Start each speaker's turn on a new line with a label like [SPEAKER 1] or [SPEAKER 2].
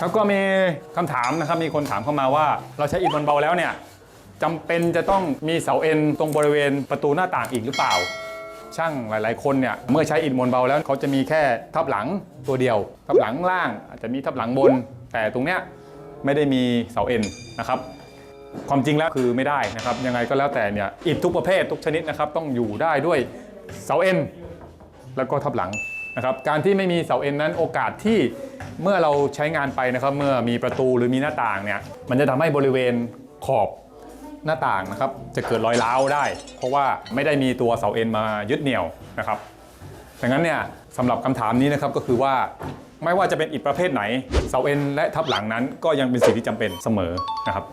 [SPEAKER 1] ครับก็มีคำถามนะครับมีคนถามเข้ามาว่า เราใช้อิฐบอลเบาแล้วเนี่ยจำเป็นจะต้องมีเสาเอ็นตรงบริเวณประตูหน้าต่างอีกหรือเปล่า ช่างหลาย ๆ คนเนี่ยเมื่อใช้อิฐมวลเบาแล้วเขาจะมีแค่ทับหลังตัวเดียว ทับหลังล่าง อาจจะมีทับหลังบน แต่ตรงเนี้ยไม่ได้มีเสาเอ็นนะครับความจริงแล้วคือไม่ได้นะครับ ยังไงก็แล้วแต่เนี่ยอิฐทุกประเภททุกชนิดนะครับ ต้องอยู่ได้ด้วยเสาเอ็นแล้วก็ทับหลัง นะครับการที่ไม่มีเสาเอ็นนั้นโอกาสที่เมื่อเราใช้งานไปนะครับ เมื่อมีประตูหรือมีหน้าต่างเนี่ยมันจะทำให้บริเวณขอบหน้าต่างนะครับจะเกิดรอยร้าวได้ เพราะว่าไม่ได้มีตัวเสาเอ็นมายึดเหนี่ยวนะครับดังนั้นเนี่ยสำหรับคำถามนี้นะครับก็คือว่าไม่ว่าจะเป็นอิฐประเภทไหน เสาเอ็นและทับหลังนั้นก็ยังเป็นสิ่งที่จำเป็นเสมอนะครับ